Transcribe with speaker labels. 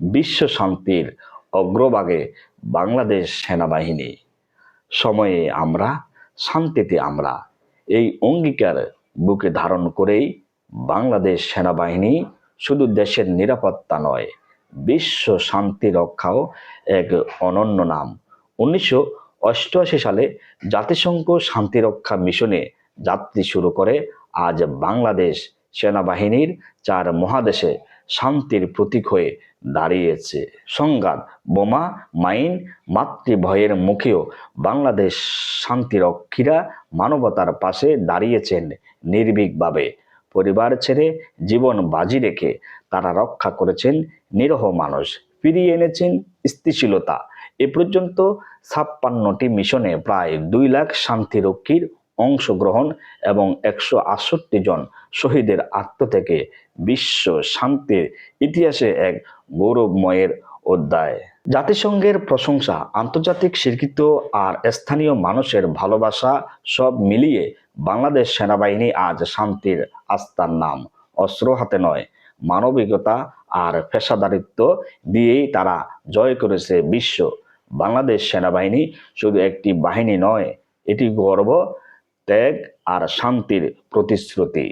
Speaker 1: বিশ্ব শান্তির অগ্রভাগে বাংলাদেশ সেনাবাহিনী। সময়ে আমরা, শান্তিতে আমরা এই অঙ্গীকার বুকে ধারণ করেই বাংলাদেশ সেনাবাহিনী শুধু দেশের নিরাপত্তা নয়, বিশ্ব শান্তি রক্ষাও এক অনন্য নাম। উনিশশো অষ্টআশি সালে জাতিসংঘ শান্তিরক্ষা মিশনে যাত্রী শুরু করে আজ বাংলাদেশ সেনাবাহিনীর চার মহাদেশে শান্তির প্রতীক হয়ে দাঁড়িয়েছে। সংঘাত, বোমা, মাইন, মাতৃভয়ের মুখেও বাংলাদেশ শান্তিরক্ষীরা মানবতার পাশে দাঁড়িয়েছেন নির্ভীকভাবে। পরিবার ছেড়ে জীবন বাজি রেখে তারা রক্ষা করেছেন নিরহ মানুষ। ফিরিয়ে এনেছেন স্থিতিশীলতা। এ পর্যন্ত ছাপ্পান্নটি মিশনে প্রায় দুই লাখ শান্তিরক্ষীর অংশগ্রহণ এবং একশো আটষট্টি জন শহীদের আত্ম থেকে বিশ্ব শান্তির ইতিহাসে এক গৌরবময়ের অধ্যায়। জাতিসংঘের প্রশংসা, আন্তর্জাতিক স্বীকৃত আর স্থানীয় মানুষের ভালোবাসা সব মিলিয়ে বাংলাদেশ সেনাবাহিনী আজ শান্তির আস্থার নাম। অস্ত্র হাতে নয়, মানবিকতা আর পেশাদারিত্ব দিয়েই তারা জয় করেছে বিশ্ব। বাংলাদেশ সেনাবাহিনী শুধু একটি বাহিনী নয়, এটি গর্ব ত্যাগ আর শান্তির প্রতিশ্রুতি।